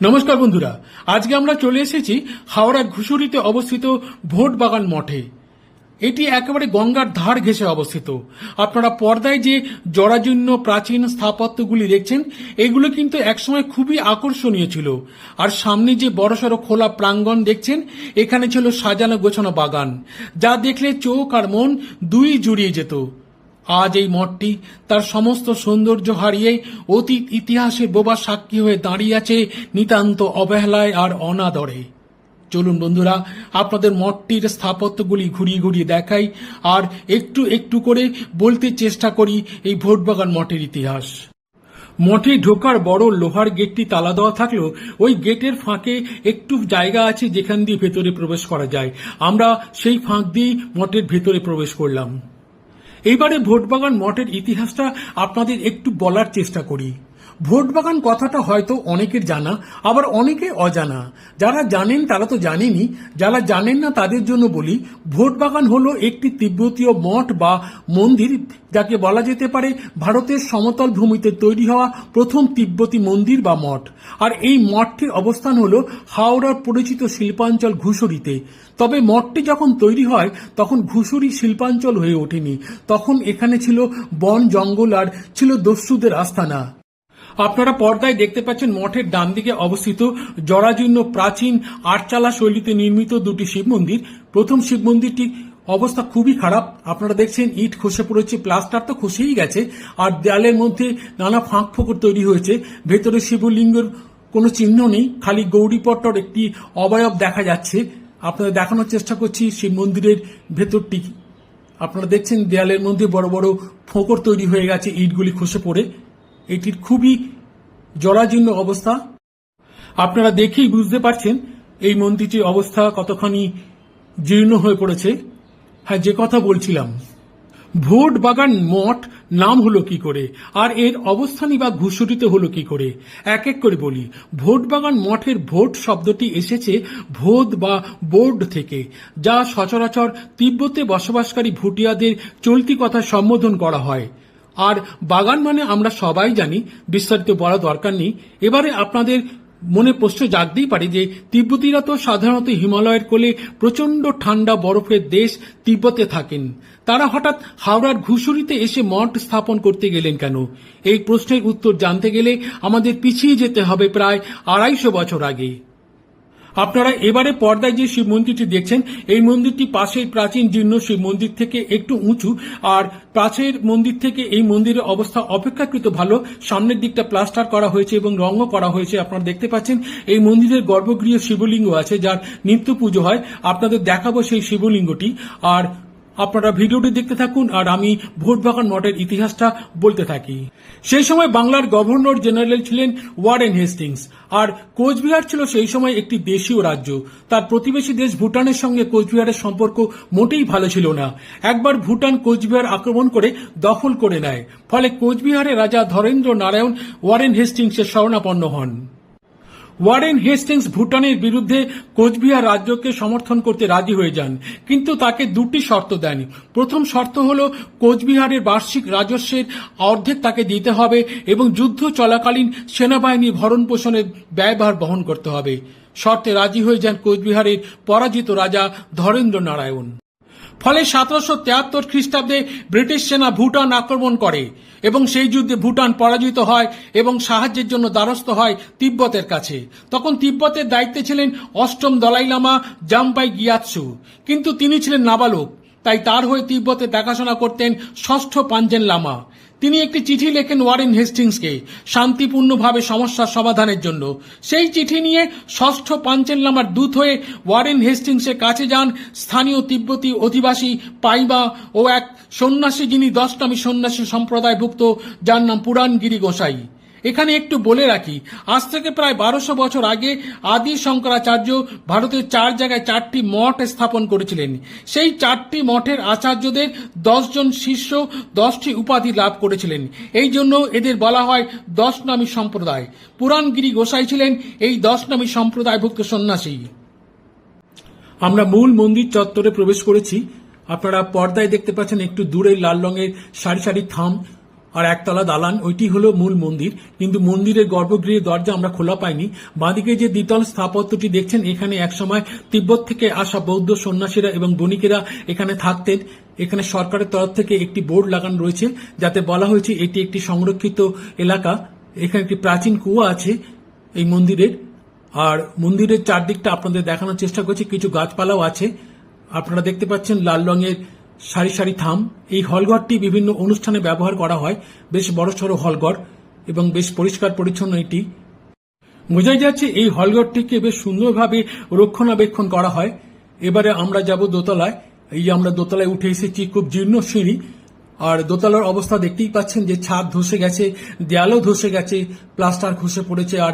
নমস্কার বন্ধুরা, আজকে আমরা চলে এসেছি হাওড়া ঘুষুরিতে অবস্থিত ভোট বাগান মঠে। এটি একেবারে গঙ্গার ধার ঘেঁষে অবস্থিত। আপনারা পর্দায় যে জরাজীর্ণ প্রাচীন স্থাপত্যগুলি দেখছেন, এগুলো কিন্তু একসময় খুবই আকর্ষণীয় ছিল। আর সামনে যে বড়সড় খোলা প্রাঙ্গণ দেখছেন, এখানে ছিল সাজানো গোছানো বাগান, যা দেখলে চোখ আর মন দুই জুড়িয়ে যেত। আজ এই মঠটি তার সমস্ত সৌন্দর্য হারিয়ে অতীত ইতিহাসে বোবা সাক্ষী হয়ে দাঁড়িয়ে আছে নিতান্ত অবহেলায় আর অনাদরে। চলুন বন্ধুরা, আপনাদের মঠটির স্থাপত্যগুলি ঘুরিয়ে ঘুরিয়ে দেখাই আর একটু একটু করে বলতে চেষ্টা করি এই ভোটবাগান মঠের ইতিহাস। মঠে ঢোকার বড় লোহার গেটটি তালা দেওয়া থাকলেও ওই গেটের ফাঁকে একটু জায়গা আছে যেখান দিয়ে ভেতরে প্রবেশ করা যায়। আমরা সেই ফাঁক দিয়েই মঠের ভেতরে প্রবেশ করলাম। এইবারে ভোটবাগান মঠের ইতিহাসটা আপনাদের একটু বলার চেষ্টা করি। ভোটবাগান কথাটা হয়তো অনেকের জানা, আবার অনেকে অজানা। যারা জানেন তারা তো জানেনই। যারা জানেন না তাদের জন্য বলি, ভোটবাগান হলো একটি তিব্বতীয় মঠ বা মন্দির, যাকে বলা যেতে পারে ভারতের সমতল ভূমিতে তৈরি হওয়া প্রথম তিব্বতী মন্দির বা মঠ। আর এই মঠটির অবস্থান হলো হাওড়ার পরিচিত শিল্পাঞ্চল ঘুষুরিতে। তবে মঠটি যখন তৈরি হয়, তখন ঘুষুরি শিল্পাঞ্চল হয়ে ওঠেনি। তখন এখানে ছিল বন জঙ্গল আর ছিল দস্যুদের আস্তানা। আপনারা পর্দায় দেখতে পাচ্ছেন মঠের ডান দিকে অবস্থিত জরাজীর্ণ প্রাচীন আটচালা শৈলীতে নির্মিত দুটি শিব মন্দির। প্রথম শিব মন্দিরটি অবস্থা খুবই খারাপ। আপনারা দেখছেন ইট খসে পড়েছে, প্লাস্টার তো খসেই গেছে, আর দেয়ালের মধ্যে নানা ফাঁক ফোকর তৈরি হয়েছে। ভেতরে শিবলিঙ্গের কোনো চিহ্ন নেই, খালি গৌরীপট্টর একটি অবয়ব দেখা যাচ্ছে। আপনাদের দেখানোর চেষ্টা করছি শিব মন্দিরের ভেতরটি আপনারা দেখছেন দেয়ালের মধ্যে বড় বড় ফোকর তৈরি হয়ে গেছে, ইটগুলি খসে পড়ে। এটির খুবই জরাজীর্ণ অবস্থা। আপনারা দেখেই বুঝতে পারছেন এই মন্দিরটির অবস্থা কতখানি জীর্ণ হয়ে পড়েছে। হ্যাঁ যে কথা বলছিলাম, ভোট বাগান মঠ নাম হলো কি করে? আর এর অবস্থানই বা ঘুষুরিতে হলো কি করে? এক এক করে বলি। ভোট বাগান মঠের ভোট শব্দটি এসেছে ভোদ বা বোর্ড থেকে, যা সচরাচর তিব্বতে বসবাসকারী ভুটিয়াদের চলতি কথা সম্বোধন করা হয়। আর বাগান মানে আমরা সবাই জানি, বিস্তারিত বলা দরকার নেই। এবারে আপনাদের মনে প্রশ্ন জাগতেই পারে যে, তিব্বতীরা তো সাধারণত হিমালয়ের কোলে প্রচণ্ড ঠান্ডা বরফের দেশ তিব্বতে থাকেন। তারা হঠাৎ হাওড়ার ঘুষুরিতে এসে মঠ স্থাপন করতে গেলেন কেন? এই প্রশ্নের উত্তর জানতে গেলে আমাদের পিছিয়ে যেতে হবে প্রায় আড়াইশো বছর আগে। আপনারা এবারে পর্দায় যে শিব মন্দিরটি দেখছেন, এই মন্দিরটি পাশের প্রাচীন জীর্ণ শিব মন্দির থেকে একটু উঁচু। আর প্রাচীর মন্দির থেকে এই মন্দিরের অবস্থা অপেক্ষাকৃত ভালো। সামনের দিকটা প্লাস্টার করা হয়েছে এবং রঙও করা হয়েছে, আপনারা দেখতে পাচ্ছেন। এই মন্দিরের গর্ভগৃহ শিবলিঙ্গ আছে, যার নিত্য পুজো হয়। আপনাদের দেখাবো সেই শিবলিঙ্গটি। আর আপনারা ভিডিওটি দেখতে থাকুন আর আমি ভোটবাগান মঠের ইতিহাসটা বলতে থাকি। সেই সময় বাংলার গভর্নর জেনারেল ছিলেন ওয়ারেন হেস্টিংস। আর কোচবিহার ছিল সেই সময় একটি দেশীয় রাজ্য। তার প্রতিবেশী দেশ ভুটানের সঙ্গে কোচবিহারের সম্পর্ক মোটেই ভালো ছিল না। একবার ভুটান কোচবিহার আক্রমণ করে দখল করে নেয়। ফলে কোচবিহারের রাজা ধরেন্দ্র নারায়ণ ওয়ারেন হেস্টিংসের শরণাপন্ন হন। ওয়ারেন হেস্টিংস ভুটানের বিরুদ্ধে কোচবিহার রাজ্যকে সমর্থন করতে রাজি হয়ে যান, কিন্তু তাকে দুটি শর্ত দেন। প্রথম শর্ত হল, কোচবিহারের বার্ষিক রাজস্বের অর্ধেক তাকে দিতে হবে এবং যুদ্ধ চলাকালীন সেনাবাহিনী ভরণ পোষণের ব্যয়ভার বহন করতে হবে। শর্তে রাজি হয়ে যান কোচবিহারের পরাজিত রাজা ধরেন্দ্র নারায়ণ ফলে সতেরোশো তেয়াত্তর খ্রিস্টাব্দে ব্রিটিশ সেনা ভুটান আক্রমণ করে এবং সেই যুদ্ধে ভুটান পরাজিত হয় এবং সাহায্যের জন্য দ্বারস্থ হয় তিব্বতের কাছে। তখন তিব্বতের দায়িত্বে ছিলেন অষ্টম দলাই লামা জাম্পাই গিয়াৎসু। কিন্তু তিনি ছিলেন নাবালক, তাই তার হয়ে তিব্বতে দেখাশোনা করতেন ষষ্ঠ পাঞ্জেন লামা। তিনি একটি চিঠি লেখেন ওয়ারেন হেস্টিংসকে, শান্তিপূর্ণভাবে সমস্যার সমাধানের জন্য। সেই চিঠি নিয়ে ষষ্ঠ পাঞ্চেন লামার দূত হয়ে ওয়ারেন হেস্টিংসের কাছে যান স্থানীয় তিব্বতী অধিবাসী পাইবা ও এক সন্ন্যাসী যিনি দশটামী সন্ন্যাসী সম্প্রদায়ভুক্ত, যার নাম পুরাণগিরি গোসাই। এখানে একটু বলে রাখি, আজ থেকে প্রায় বারোশো বছর আগে আদি শঙ্করাচার্য ভারতের চার জায়গায় চারটি মঠ স্থাপন করেছিলেন। সেই চারটি মঠের আচার্যদের দশজন শিষ্য, দশটি উপাধি লাভ করেছিলেন। এই জন্য এদের বলা হয় দশ নামী সম্প্রদায়। পুরাণগিরি গোসাই ছিলেন এই দশ নামী সম্প্রদায়ভুক্ত সন্ন্যাসী। আমরা মূল মন্দির চত্বরে প্রবেশ করেছি। আপনারা পর্দায় দেখতে পাচ্ছেন একটু দূরে লাল রঙের সারি সারি থাম। আর একতলা দালান, ওইটি হলো মূল মন্দির। কিন্তু মন্দিরের গর্ভগৃহের দরজা আমরা খোলা পাইনি। বাঁদিকে যে দ্বিতল স্থাপত্যটি দেখছেন, এখানে একসময় তিব্বত থেকে আসা বৌদ্ধ সন্ন্যাসীরা এবং বণিকেরা এখানে থাকতেন। এখানে সরকারের তরফ থেকে একটি বোর্ড লাগানো রয়েছে, যাতে বলা হয়েছে এটি একটি সংরক্ষিত এলাকা। এখানে একটি প্রাচীন কুয়া আছে এই মন্দিরের। আর মন্দিরের চারদিকটা আপনাদের দেখানোর চেষ্টা করছি, কিছু গাছপালাও আছে। আপনারা দেখতে পাচ্ছেন লাল রঙের সারি সারি থাম। এই হলঘরটি বিভিন্ন অনুষ্ঠানে ব্যবহার করা হয়। বেশ বড়সড় হলঘর এবং বেশ পরিষ্কার পরিচ্ছন্ন এটি। বোঝাই যাচ্ছে এই হলঘরটিকে বেশ সুন্দরভাবে রক্ষণাবেক্ষণ করা হয়। এবারে আমরা যাব দোতলায়। এই যে আমরা দোতলায় উঠে এসেছি, খুব জীর্ণ সিঁড়ি। আর দোতলার অবস্থা দেখতেই পাচ্ছেন যে ছাদ ধসে গেছে, দেয়ালও ধসে গেছে, প্লাস্টার খসে পড়েছে আর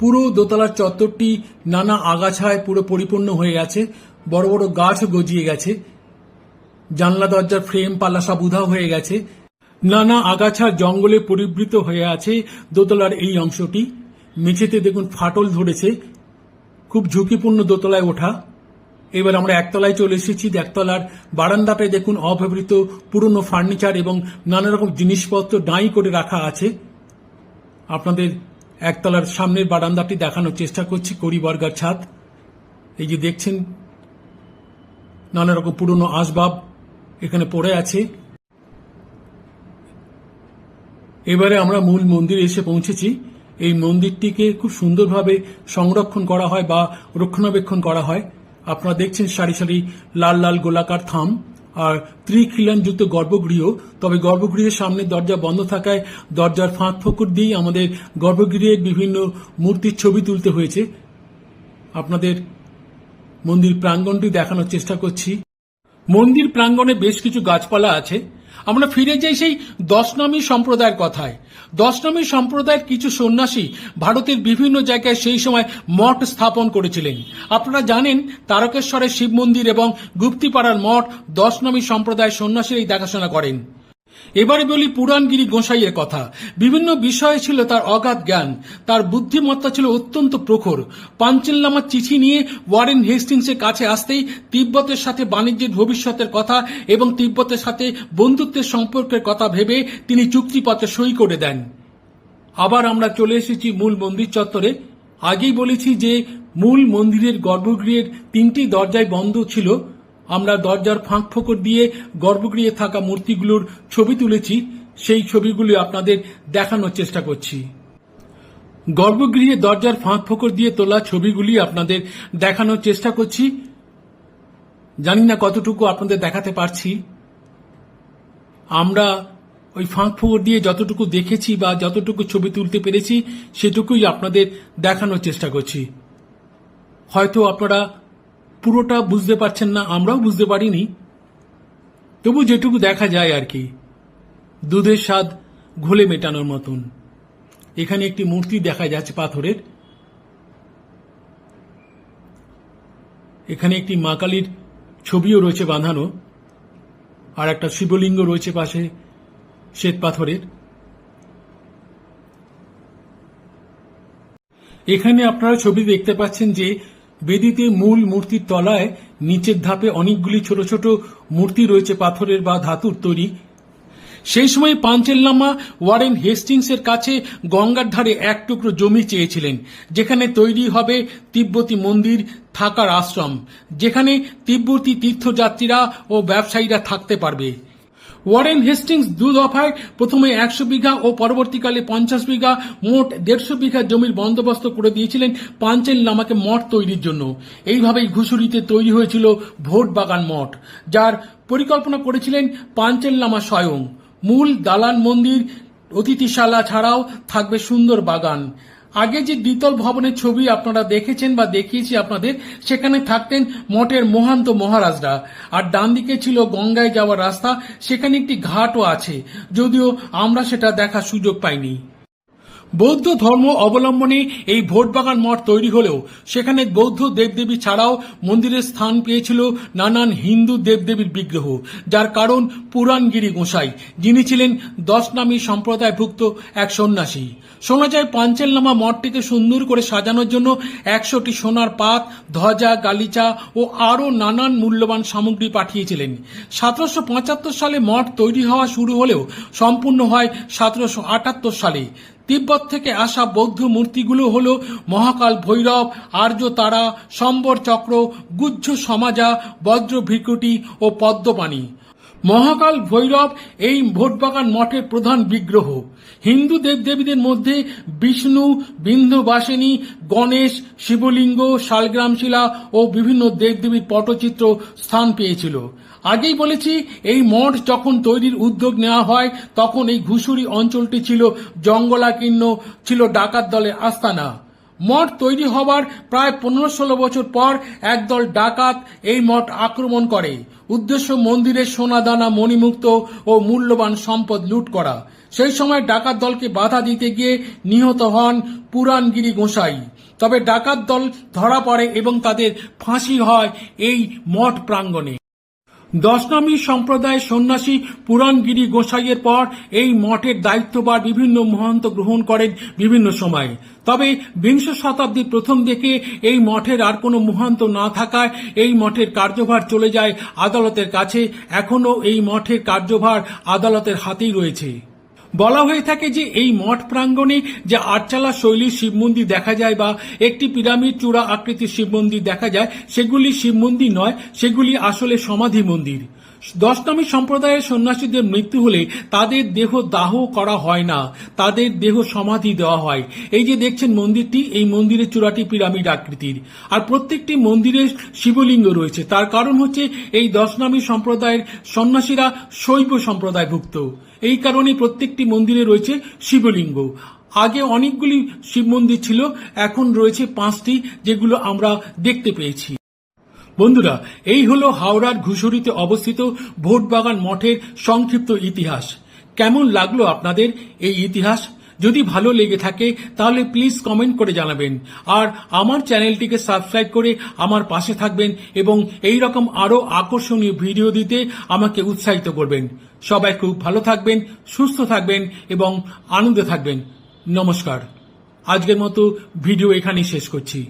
পুরো দোতলার চত্বরটি নানা আগাছায় পুরো পরিপূর্ণ হয়ে গেছে। বড় বড় গাছ গজিয়ে গেছে। জানলা দরজার ফ্রেম পাল্লা সব হয়ে গেছে। নানা আগাছার জঙ্গলে পরিবৃত হয়ে আছে দোতলার এই অংশটি। মেঝেতে দেখুন ফাটল ধরেছে। খুব ঝুঁকিপূর্ণ দোতলায় ওঠা। এবার আমরা একতলায় চলে এসেছি। একতলার বারান্দাটায় দেখুন অব্যবহৃত পুরনো ফার্নিচার এবং নানা রকম জিনিসপত্র ডাঁই করে রাখা আছে। আপনাদের একতলার সামনের বারান্দাটি দেখানোর চেষ্টা করছি, করিবর্গার ছাদ। এই যে দেখছেন নানা রকম পুরনো আসবাব। এখানে পড়ে আছে। এবারে আমরা মূল মন্দিরে এসে পৌঁছেছি। এই মন্দিরটিকে খুব সুন্দরভাবে সংরক্ষণ করা হয় বা রক্ষণাবেক্ষণ করা হয়। আপনারা দেখছেন সারি সারি লাল লাল গোলাকার থাম আর ত্রিখিলানযুক্ত গর্ভগৃহ। তবে গর্ভগৃহের সামনে দরজা বন্ধ থাকায় দরজার ফাঁক ফোকর দিয়েই আমাদের গর্ভগৃহের বিভিন্ন মূর্তির ছবি তুলতে হয়েছে। আপনাদের মন্দির প্রাঙ্গণটি দেখানোর চেষ্টা করছি। মন্দির প্রাঙ্গণে বেশ কিছু গাছপালা আছে। আমরা ফিরে যাই সেই দশনামী সম্প্রদায়ের কথায়। দশনামী সম্প্রদায়ের কিছু সন্ন্যাসী ভারতের বিভিন্ন জায়গায় সেই সময় মঠ স্থাপন করেছিলেন। আপনারা জানেন, তারকেশ্বরের শিব মন্দির এবং গুপ্তিপাড়ার মঠ দশনামী সম্প্রদায়ের সন্ন্যাসীরাই দেখাশোনা করেন। এবারে বলি পুরাণগিরি গোসাইয়ের কথা। বিভিন্ন বিষয়ে ছিল তার অগাধ জ্ঞান, তার বুদ্ধিমত্তা ছিল অত্যন্ত প্রখর। পাঞ্চেল্লামার চিঠি নিয়ে ওয়ারেন হেস্টিংসের কাছে আসতেই তিব্বতের সাথে বাণিজ্যের ভবিষ্যতের কথা এবং তিব্বতের সাথে বন্ধুত্বের সম্পর্কের কথা ভেবে তিনি চুক্তিপত্রে সই করে দেন। আবার আমরা চলে এসেছি মূল মন্দির চত্বরে। আগেই বলেছি যে মূল মন্দিরের গর্ভগৃহের তিনটি দরজায় বন্ধ ছিল। আমরা দরজার ফাঁক ফোকর দিয়ে গর্ভগৃহে থাকা মূর্তিগুলোর ছবি তুলেছি, সেই ছবিগুলি আপনাদের দেখানোর চেষ্টা করছি। গর্ভগৃহে দরজার ফাঁক ফোকর দিয়ে তোলা ছবিগুলি আপনাদের দেখানোর চেষ্টা করছি। জানি না কতটুকু আপনাদের দেখাতে পারছি। আমরা ওই ফাঁক ফোকর দিয়ে যতটুকু দেখেছি বা যতটুকু ছবি তুলতে পেরেছি, সেটুকুই আপনাদের দেখানোর চেষ্টা করছি। হয়তো আপনারা পুরোটা বুঝতে পারছেন না, আমরাও বুঝতে পারিনি। তবু যেটুকু দেখা যায় আর কি, দুধের স্বাদ ঘোলে মেটানোর মতন। এখানে একটি মূর্তি দেখা যাচ্ছে পাথরের। এখানে একটি মা কালীর ছবিও রয়েছে বাঁধানো, আর একটা শিবলিঙ্গ রয়েছে পাশে শ্বেত পাথরের। এখানে আপনারা ছবি দেখতে পাচ্ছেন যে বেদিতে মূল মূর্তির তলায়, নিচের ধাপে অনেকগুলি ছোট ছোট মূর্তি রয়েছে, পাথরের বা ধাতুর তৈরি। সেই সময় পাঞ্চেল্লামা ওয়ারেন হেস্টিংসের কাছে গঙ্গার ধারে এক টুকরো জমি চেয়েছিলেন, যেখানে তৈরি হবে তিব্বতী মন্দির থাকার আশ্রম, যেখানে তিব্বতী তীর্থযাত্রীরা ও ব্যবসায়ীরা থাকতে পারবে। ওয়ারেন হেস্টিংস দু দফায়, প্রথমে একশো বিঘা ও পরবর্তীকালে পঞ্চাশ বিঘা, মোট দেড়শো বিঘা জমির বন্দোবস্ত করে দিয়েছিলেন পাঞ্চেল নামাকে মঠ তৈরির জন্য। এইভাবেই ঘুষুরিতে তৈরি হয়েছিল ভোট বাগান মঠ, যার পরিকল্পনা করেছিলেন পাঞ্চেল লামা স্বয়ং। মূল দালান মন্দির, অতিথিশালা ছাড়াও থাকবে সুন্দর বাগান। আগে যে দ্বিতল ভবনের ছবি আপনারা দেখেছেন বা দেখিয়েছি আপনাদের, সেখানে থাকতেন মঠের মহান্ত মহারাজরা। আর ডান দিকে ছিল গঙ্গায় যাওয়ার রাস্তা, সেখানে একটি ঘাটও আছে, যদিও আমরা সেটা দেখার সুযোগ পাইনি। বৌদ্ধ ধর্ম অবলম্বনে এই ভোটবাগান মঠ তৈরি হলেও সেখানে বৌদ্ধ দেবদেবী ছাড়াও মন্দিরের স্থান পেয়েছিল নানান হিন্দু দেবদেবীর বিগ্রহ, যার কারণ পুরাণগিরি গোসাই, যিনি ছিলেন দশনামী সম্প্রদায়ভুক্ত এক সন্ন্যাসী। শোনা যায় পাঞ্চেলনামা মঠটিকে সুন্দর করে সাজানোর জন্য একশোটি সোনার পাত, ধ্বজা, গালিচা ও আরও নানান মূল্যবান সামগ্রী পাঠিয়েছিলেন। সতেরোশো পঁচাত্তর সালে মঠ তৈরি হওয়া শুরু হলেও সম্পূর্ণ হয় সতেরোশো আটাত্তর সালে। তিব্বত থেকে আসা বৌদ্ধ মূর্তিগুলো হল মহাকাল ভৈরব, আর্য তারা, সম্বর চক্র গুজ্জ সমাজা, বজ্র ভিকুটি ও পদ্মপাণি। মহাকাল ভৈরব এই ভোটবাগান মঠের প্রধান বিগ্রহ। হিন্দু দেবদেবীদের মধ্যে বিষ্ণু বিন্ধ্যবাসিনী গণেশ, শিবলিঙ্গ শালগ্রামশিলা ও বিভিন্ন দেবদেবীর পটচিত্র স্থান পেয়েছিল। আগেই বলেছি, এই মঠ যখন তৈরির উদ্যোগ নেওয়া হয়, তখন এই ঘুষুরি অঞ্চলটি ছিল জঙ্গলাকীর্ণ, ছিল ডাকাত দলের আস্তানা। মঠ তৈরি হবার প্রায় পনেরো ষোলো বছর পর একদল ডাকাত এই মঠ আক্রমণ করে। উদ্দেশ্য মন্দিরের সোনাদানা, মণিমুক্ত ও মূল্যবান সম্পদ লুট করা। সেই সময় ডাকাত দলকে বাধা দিতে গিয়ে নিহত হন পুরাণগিরি গোসাই। তবে ডাকাত দল ধরা পড়ে এবং তাদের ফাঁসি হয় এই মঠ প্রাঙ্গণে। দশনামী সম্প্রদায় সন্ন্যাসী পুরাণগিরি গোসাইয়ের পর এই মঠের দায়িত্ববার বিভিন্ন মহন্ত গ্রহণ করেন বিভিন্ন সময়ে। তবে বিংশ শতাব্দীর প্রথম দিকে এই মঠের আর কোনো মহান্ত না থাকায় এই মঠের কার্যভার চলে যায় আদালতের কাছে। এখনও এই মঠের কার্যভার আদালতের হাতেই রয়েছে। বলা হয়ে থাকে যে এই মঠ প্রাঙ্গণে যে আটচালা শৈলীর শিব মন্দির দেখা যায় বা একটি পিরামিড চূড়া আকৃতির শিব মন্দির দেখা যায়, সেগুলি শিব মন্দির নয়, সেগুলি আসলে সমাধি মন্দির। দশনামী সম্প্রদায়ের সন্ন্যাসীদের মৃত্যু হলে তাদের দেহ দাহ করা হয় না। তাদের দেহ সমাধি দেওয়া হয়। এই যে দেখছেন মন্দিরটি, এই মন্দিরের চূড়াটি পিরামিড আকৃতির। আর প্রত্যেকটি মন্দিরে শিবলিঙ্গ রয়েছে। তার কারণ হচ্ছে এই দশনামী সম্প্রদায়ের সন্ন্যাসীরা শৈব সম্প্রদায়ভুক্ত। এই কারণে প্রত্যেকটি মন্দিরে রয়েছে শিবলিঙ্গ। আগে অনেকগুলি শিব মন্দির ছিল, এখন রয়েছে পাঁচটি, যেগুলো আমরা দেখতে পেয়েছি। বন্ধুরা, এই হলো হাওড়ার ঘুষুরিতে অবস্থিত ভোটবাগান মঠের সংক্ষিপ্ত ইতিহাস। কেমন লাগল আপনাদের এই ইতিহাস? যদি ভালো লেগে থাকে, তাহলে প্লিজ কমেন্ট করে জানাবেন। আর আমার চ্যানেলটিকে সাবস্ক্রাইব করে আমার পাশে থাকবেন এবং এই রকম আরও আকর্ষণীয় ভিডিও দিতে আমাকে উৎসাহিত করবেন। সবাই খুব ভালো থাকবেন, সুস্থ থাকবেন এবং আনন্দে থাকবেন। নমস্কার। আজকের মতো ভিডিও এখানেই শেষ করছি।